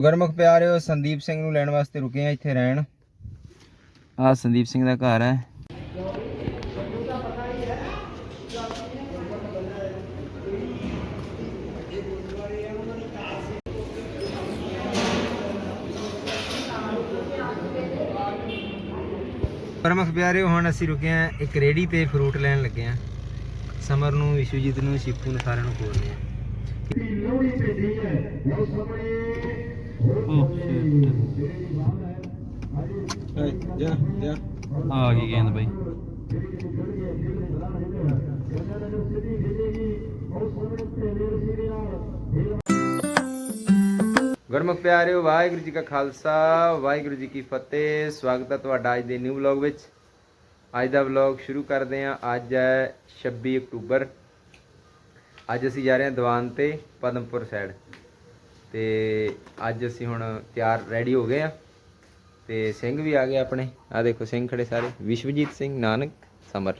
ਗੁਰਮੁਖ ਪਿਆਰਿਓ, ਸੰਦੀਪ ਸਿੰਘ ਨੂੰ ਲੈਣ ਵਾਸਤੇ ਰੁਕੇ ਆ ਇੱਥੇ ਰਹਿਣ। ਆ ਸੰਦੀਪ ਸਿੰਘ ਦਾ ਘਰ ਹੈ। ਗੁਰਮੁਖ ਪਿਆਰਿਓ, ਹੁਣ ਅਸੀਂ ਰੁਕੇ ਆ ਇੱਕ ਰੇੜੀ ਤੇ ਫਰੂਟ ਲੈਣ ਲੱਗੇ ਆ ਸਮਰ ਨੂੰ, ਵਿਸ਼ਵਜੀਤ ਨੂੰ, ਸ਼ਿਪੂ ਨੂੰ ਸਾਰਿਆਂ ਨੂੰ ਖੋਲਦੇ ਆ ਜਾ ਜਾ। ਆ ਗਈ ਗੇਂਦ ਬਾਈ। ਗੁਰਮੁਖ ਪਿਆਰਿਓ ਵਾਹਿਗੁਰੂ ਜੀ ਕਾ ਖਾਲਸਾ ਵਾਹਿਗੁਰੂ ਜੀ ਕੀ ਫਤਿਹ। ਸਵਾਗਤ ਹੈ ਤੁਹਾਡਾ ਅੱਜ ਦੇ ਨਿਊ ਵਲੌਗ ਵਿੱਚ। ਅੱਜ ਦਾ ਵਲੌਗ ਸ਼ੁਰੂ ਕਰਦੇ ਹਾਂ। ਅੱਜ ਹੈ 26 ਅਕਤੂਬਰ। ਅੱਜ ਅਸੀਂ ਜਾ ਰਹੇ ਹਾਂ ਦੀਵਾਨ ਤੇ ਪਦਮਪੁਰ ਸਾਈਡ ਤੇ ਅੱਜ ਅਸੀਂ ਹੁਣ ਤਿਆਰ ਰੈਡੀ ਹੋ ਗਏ ਆ ਤੇ ਸਿੰਘ ਵੀ ਆ ਗਏ ਆਪਣੇ। ਆ ਦੇਖੋ ਸਿੰਘ ਖੜੇ ਸਾਰੇ। ਵਿਸ਼ਵਜੀਤ ਸਿੰਘ ਨਾਨਕ, ਸਮਰ।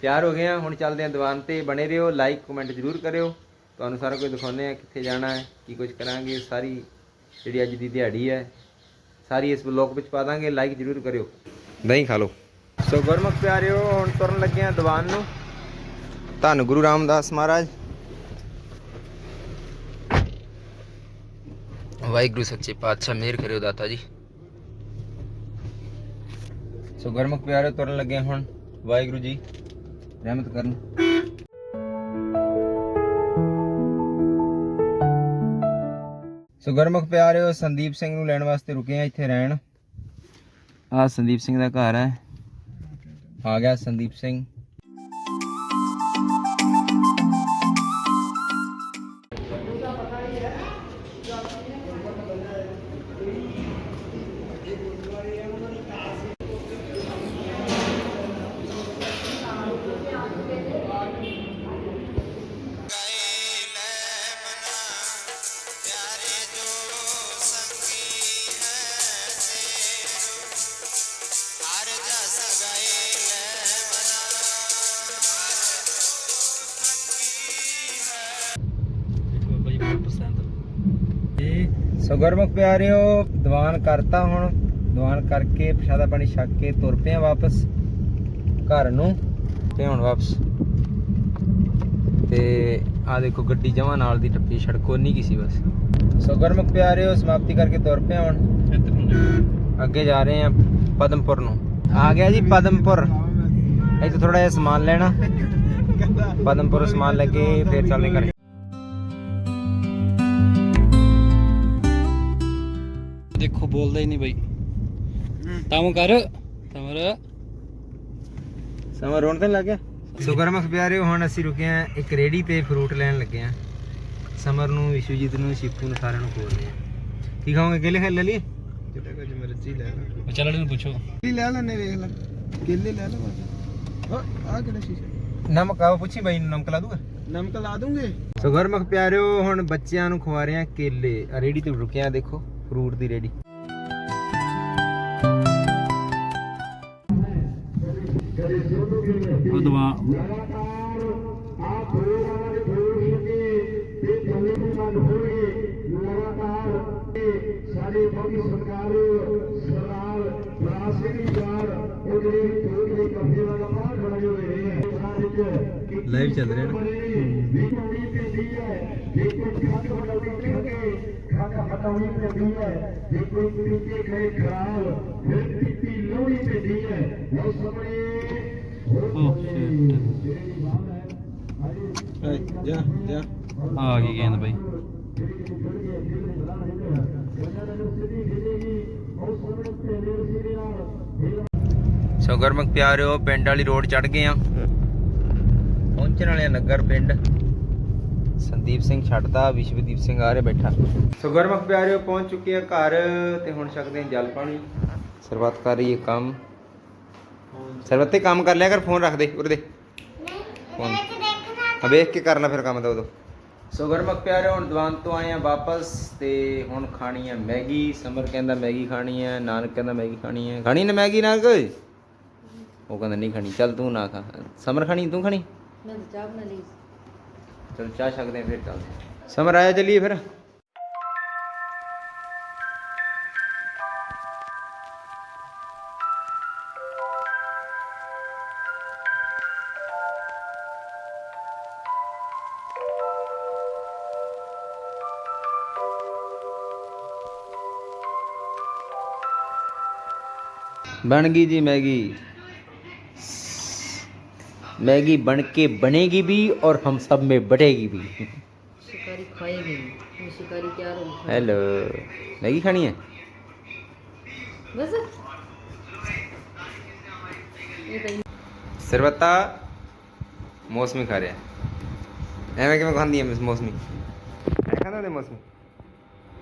ਤਿਆਰ ਹੋ ਗਏ ਆ। ਹੁਣ ਚੱਲਦੇ ਆ ਦੀਵਾਨ ਤੇ। ਬਣੇ ਰਹੋ। ਲਾਈਕ ਕਮੈਂਟ ਜ਼ਰੂਰ ਕਰਿਓ। ਤੁਹਾਨੂੰ ਸਾਰਾ ਕੁਝ ਦਿਖਾਉਂਦੇ ਆ ਕਿੱਥੇ ਜਾਣਾ ਹੈ, ਕੀ ਕੁਝ ਕਰਾਂਗੇ। ਸਾਰੀ ਜਿਹੜੀ ਅੱਜ ਦੀ ਦਿਹਾੜੀ ਹੈ, ਸਾਰੀ ਇਸ ਵਲੌਗ ਵਿੱਚ ਪਾ ਦਾਂਗੇ। ਲਾਈਕ ਜ਼ਰੂਰ ਕਰਿਓ। ਦਹੀਂ ਖਾ ਲਓ। ਸੋ ਗੁਰਮੁਖ ਪਿਆਰਿਓ, ਹੁਣ ਤੁਰਨ ਲੱਗੇ ਆ ਦੀਵਾਨ ਨੂੰ। ਧੰਨ ਗੁਰੂ ਰਾਮਦਾਸ ਮਹਾਰਾਜ। ਵਾਹਿਗੁਰੂ ਸੱਚੇ ਪਾਤਸ਼ਾਹ, ਮਿਹਰ ਕਰਿਓ ਦਾਤਾ ਜੀ। ਸੋ ਗੁਰਮੁਖ ਪਿਆਰਿਓ ਤੁਰਨ ਲੱਗੇ ਹੁਣ। ਵਾਹਿਗੁਰੂ ਜੀ, ਰਹਿਮਤ ਕਰਨ। ਸੋ ਗੁਰਮੁਖ ਪਿਆਰਿਓ ਸੰਦੀਪ ਸਿੰਘ ਨੂੰ ਲੈਣ ਵਾਸਤੇ ਰੁਕੇ ਆ ਇੱਥੇ ਰਹਿਣ। ਆ ਸੰਦੀਪ ਸਿੰਘ ਦਾ ਘਰ ਹੈ। ਆ ਗਿਆ ਸੰਦੀਪ ਸਿੰਘ। ਗੁਰਮੁਖ ਪਿਆਰਿਓ, ਦੀਵਾਨ ਕਰਤਾ ਹੁਣ। ਦੀਵਾਨ ਕਰਕੇ ਪ੍ਰਸ਼ਾਦਾ ਪਾਣੀ ਛਕ ਕੇ ਤੁਰ ਪਏ ਆ ਵਾਪਸ ਘਰ ਨੂੰ, ਤੇ ਹੁਣ ਵਾਪਸ। ਤੇ ਆ ਦੇਖੋ ਗੱਡੀ ਜਮਾ ਨਾਲ ਦੀ ਟੱਪੀ, ਸੜਕੋ ਨਹੀਂ ਕਿਸੇ ਬਸ। ਸੋ ਗੁਰਮੁਖ ਪਿਆਰਿਓ, ਸਮਾਪਤੀ ਕਰਕੇ ਤੁਰ ਪਏ ਹੁਣ। ਅੱਗੇ ਜਾ ਰਹੇ ਆ ਪਦਮਪੁਰ ਨੂੰ। ਆ ਗਿਆ ਜੀ ਪਦਮਪੁਰ। ਇੱਥੇ ਥੋੜਾ ਜਿਹਾ ਸਮਾਨ ਲੈਣਾ। ਪਦਮਪੁਰ ਸਮਾਨ ਲੈ ਕੇ ਫਿਰ ਚੱਲਦੇ ਘਰ। ਦੇਖੋ ਬੋਲਦਾ ਹੀ ਨਹੀਂ ਬਾਈ। ਤਮ ਕਰ ਤਮਰ ਸਮਾਂ ਰੋਣ ਤੇ ਲੱਗ ਗਿਆ ਸੋ ਗੁਰਮੁਖ ਪਿਆਰਿਓ ਹੁਣ ਅਸੀਂ ਰੁਕੇ ਆ ਇੱਕ ਰੇੜੀ ਤੇ ਫਰੂਟ ਲੈਣ ਲੱਗੇ ਆ ਸਮਰ ਨੂੰ ਵਿਸ਼ਵਜੀਤ ਨੂੰ ਸ਼ਿਪੂ ਨੂੰ ਸਾਰਿਆਂ ਨੂੰ ਖੋਲਦੇ ਆ ਕੀ ਖਾਓਗੇ? ਕੇਲੇ ਖਾ ਲੈ ਲਈ ਜਿਹੜਾ ਕੁਝ ਮਰਜ਼ੀ ਲੈ ਲੈ ਚੱਲ ਇਹਨੂੰ ਪੁੱਛੋ। ਕੀ ਲੈ ਲੈਣੇ ਵੇਖ ਲੈ। ਕੇਲੇ ਲੈ ਲੈ ਬਸ ਆ ਕਿਹੜਾ ਸ਼ੀਸ਼ਾ? ਨਮਕ ਆਓ ਪੁੱਛੀ ਬਾਈ ਨੂੰ ਨਮਕ ਲਾ ਦੂਗਾ? ਨਮਕ ਲਾ ਦੂੰਗੇ। ਸੋ ਗੁਰਮੁਖ ਪਿਆਰਿਓ ਹੁਣ ਬੱਚਿਆਂ ਨੂੰ ਖਵਾ ਰਹੇ ਆ ਕੇਲੇ। ਆ ਰੇੜੀ ਤੇ ਰੁਕੇ ਆ ਦੇਖੋ ਫਰੂਟ ਦੀ ਰੇੜੀ ਸਾਡੇ ਸਰਕਾਰ ਸਰਦਾਰ ਬਰਾਜ ਸਿੰਘ ਯਾਰ ਉਹ ਜਿਹੜੇ ਕੋਲ ਦੇ ਕਬਜ਼ੇ ਵਾਲਾ ਬਾਹਰ ਬਣੇ ਹੋਏ ਨੇ ਉਹਨਾਂ ਵਿੱਚ ਲਾਈਵ ਚੱਲ ਰਿਹਾ ਨਾ। ਵੀ ਕੋਈ ਪੈਂਦੀ ਹੈ ਜੇ ਜੇ। ਆ ਗਈ ਗੇਂਦ ਬਾਈ। ਸੋ ਗੁਰਮੁਖ ਪਿਆਰਿਓ ਪਿੰਡ ਵਾਲੀ ਰੋਡ ਚੜ ਗਏ ਆ। ਪਹੁੰਚਣ ਵਾਲੇ ਆ ਨਗਰ ਪਿੰਡ। ਸੰਦੀਪ ਸਿੰਘ ਛੱਡਦਾ ਵਿਸ਼ਵਦੀਪ ਸਿੰਘ ਆ ਰਿਹਾ ਬੈਠਾ। ਸੋ ਗੁਰਮੁਖ ਪਿਆਰਿਓ ਪਹੁੰਚ ਚੁੱਕੇ ਆ ਘਰ ਤੇ ਹੁਣ ਛਕਦੇ ਆ ਜਲ ਪਾਣੀ। ਸਰਬੱਤ ਕਰ ਰਹੀ ਹੈ ਕੰਮ। ਸਰਬੱਤ ਤੇ ਕੰਮ ਕਰ ਲਿਆ ਕਰ ਫੋਨ ਰੱਖ ਦੇ ਉਰੇ ਦੇ ਫੋਨ ਆ ਵੇਖ ਕੇ ਕਰਨਾ ਫਿਰ ਕੰਮ ਦਾ ਉਦੋਂ। ਸੋ ਗੁਰਮੁਖ ਪਿਆਰਿਓ ਹੁਣ ਦੀਵਾਨ ਤੋਂ ਆਏ ਆ ਵਾਪਸ ਤੇ ਹੁਣ ਖਾਣੀ ਹੈ ਮੈਗੀ। ਸਮਰ ਕਹਿੰਦਾ ਮੈਗੀ ਖਾਣੀ ਹੈ ਨਾਨਕ ਕਹਿੰਦਾ ਮੈਗੀ ਖਾਣੀ ਹੈ ਖਾਣੀ ਨਾ ਮੈਗੀ ਨਾ ਕੋਈ ਉਹ ਕਹਿੰਦਾ ਨਹੀਂ ਖਾਣੀ ਚੱਲ ਤੂੰ ਨਾ ਖਾ। ਸਮਰ ਖਾਣੀ ਤੂੰ ਖਾਣੀ? चल चाह छक दे फिर चलते समर आया चलिए फिर। बन गई जी मैगी। मैगी बन के बनेगी भी और हम सब में बढ़ेगी भी शिकारी खाएगी वो शिकारी क्या रोल खाए हेलो मैगी खानी है बस ये तो ਸਰਬੱਤਾ ਮੌਸਮੀ ਖਾ ਰਿਹਾ ਐਵੇਂ ਕਿਵੇਂ ਖਾਂਦੀ ਐ ਮਿਸ ਮੌਸਮੀ ਐ ਖਾਂਦਾ ਹੁੰਦਾ ਮੌਸਮੀ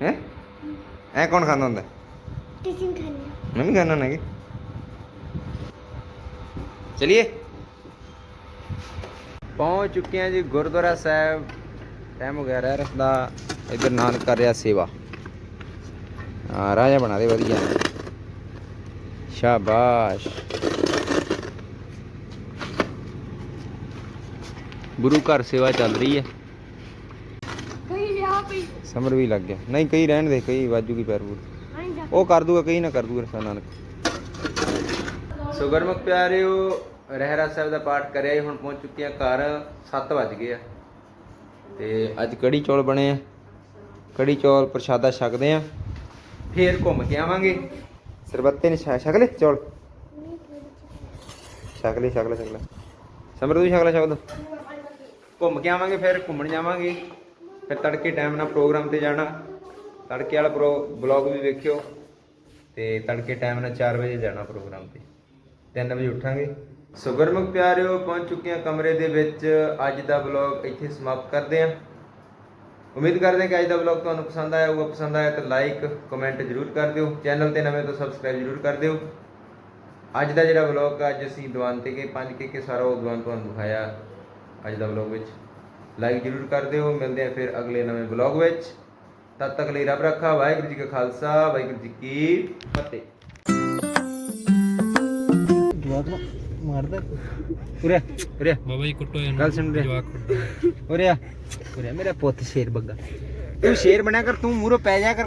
ਹੈ ਐ ਕੌਣ ਖਾਂਦਾ ਹੁੰਦਾ टिफिन खाने ਮੈਂ ਵੀ ਖਾਣਾ ਹੁੰਦਾ ਕਿ ਚਲਿਏ ਪਹੁੰਚ ਚੁੱਕੇ ਹਾਂ ਜੀ ਗੁਰਦੁਆਰਾ ਸਾਹਿਬ। ਟਾਈਮ ਹੋ ਗਿਆ ਰਹਿ ਰਸਦਾ ਇਧਰ ਨਾਨਕ ਕਰ ਰਿਹਾ ਸੇਵਾ। ਆ ਰਾਜਾ ਬਣਾ ਦੇ ਵਧੀਆ। ਸ਼ਾਬਾਸ਼। ਗੁਰੂ ਘਰ ਸੇਵਾ ਚੱਲ ਰਹੀ ਹੈ। ਕਈ ਲਿਆ ਪਈ ਸਮਰ ਵੀ ਲੱਗ ਗਿਆ। ਨਹੀਂ ਕਈ ਰਹਿਣ ਦੇ ਕਈ ਵਾਜੂਗੀ ਪੈਰ ਪੂਰ। ਉਹ ਕਰ ਦੂਗਾ ਕਈ ਨਾ ਕਰ ਦੂਗਾ ਨਾਨਕ। ਸੋ ਗਰਮਕ ਪਿਆਰਿਓ ਰਹਿਰਾ ਸਾਹਿਬ ਦਾ ਪਾਠ ਕਰਿਆ ਹੀ ਹੁਣ ਪਹੁੰਚ ਚੁੱਕੇ ਆ ਘਰ 7 ਵੱਜ ਗਏ ਆ। ਤੇ ਅੱਜ ਕੜੀ ਚੌਲ ਬਣੇ ਆ। ਕੜੀ ਚੌਲ ਪ੍ਰਸ਼ਾਦਾ ਛਕਦੇ ਆ। ਫੇਰ ਘੁੰਮ ਕੇ ਆਵਾਂਗੇ। ਸਰਬੱਤੇ ਨੇ ਛਕ ਛਕ ਚੌਲ? ਛਕ ਲੈ ਛਕ ਲੈ ਛਕ ਲੈ ਸਮਰ ਤੂੰ ਛਕ ਲੈ ਛਕ ਦੋ ਘੁੰਮ ਕੇ ਆਵਾਂਗੇ, ਫਿਰ ਘੁੰਮਣ ਜਾਵਾਂਗੇ। ਫਿਰ ਤੜਕੇ ਟਾਈਮ ਨਾਲ ਪ੍ਰੋਗਰਾਮ ਤੇ ਜਾਣਾ। ਤੜਕੇ ਵਾਲਾ ਪ੍ਰੋ ਬਲੌਗ ਵੀ ਵੇਖਿਓ। ਤੇ ਤੜਕੇ ਟਾਈਮ ਨਾਲ 4 ਵਜੇ ਜਾਣਾ ਪ੍ਰੋਗਰਾਮ ਤੇ। 3 ਵਜੇ ਉੱਠਾਂਗੇ। ਸੋ ਗੁਰਮੁਖ ਪਿਆਰਿਓ, ਪਹੁੰਚ ਚੁੱਕੇ ਹਾਂ ਕਮਰੇ ਦੇ ਵਿੱਚ। ਅੱਜ ਦਾ ਬਲੌਗ ਇੱਥੇ ਸਮਾਪਤ ਕਰਦੇ ਹਾਂ। ਉਮੀਦ ਕਰਦੇ ਹਾਂ ਕਿ ਅੱਜ ਦਾ ਵਲੌਗ ਤੁਹਾਨੂੰ ਪਸੰਦ ਆਇਆ ਹੋਊਗਾ। ਪਸੰਦ ਆਇਆ ਤਾਂ ਲਾਈਕ, ਕਮੈਂਟ ਜ਼ਰੂਰ ਕਰ ਦਿਓ। ਚੈਨਲ ਤੇ ਨਵੇਂ ਤੋਂ ਸਬਸਕ੍ਰਾਈਬ ਜ਼ਰੂਰ ਕਰ ਦਿਓ। ਅੱਜ ਦਾ ਜਿਹੜਾ ਵਲੌਗ ਅੱਜ ਅਸੀਂ ਦੀਵਾਨ ਤੇ ਗਏ, ਪੰਜ ਕੇ ਕੇ ਸਾਰਾ ਉਹ ਦੀਵਾਨ ਤੁਹਾਨੂੰ ਦਿਖਾਇਆ ਅੱਜ ਦਾ ਵਲੌਗ ਵਿੱਚ। ਲਾਈਕ ਜ਼ਰੂਰ ਕਰ ਦਿਓ। ਮਿਲਦੇ ਹਾਂ ਫਿਰ ਅਗਲੇ ਨਵੇਂ ਵਲੌਗ ਵਿੱਚ। ਤਦ ਤੱਕ ਲਈ ਰੱਬ ਰੱਖਾ। ਵਾਹਿਗੁਰੂ ਜੀ ਕਾ ਖਾਲਸਾ, ਵਾਹਿਗੁਰੂ ਜੀ ਕੀ ਫਤਿਹ। ਜਵਾਕ ਮਾਰਦਾ ਉਰੇ ਉਰੇ ਬਾਬਾ ਜੀ ਕੁੱਟੋ ਇਹਨੂੰ ਗੱਲ ਸੁਣ ਰਿਹਾ। ਉਰੇ ਉਰੇ ਮੇਰਾ ਪੁੱਤ ਸ਼ੇਰ ਬੱਗਾ ਤੂੰ ਸ਼ੇਰ ਬਣਿਆ ਕਰ ਤੂੰ ਮੂਰੋ ਪੈ ਜਾ ਕਰ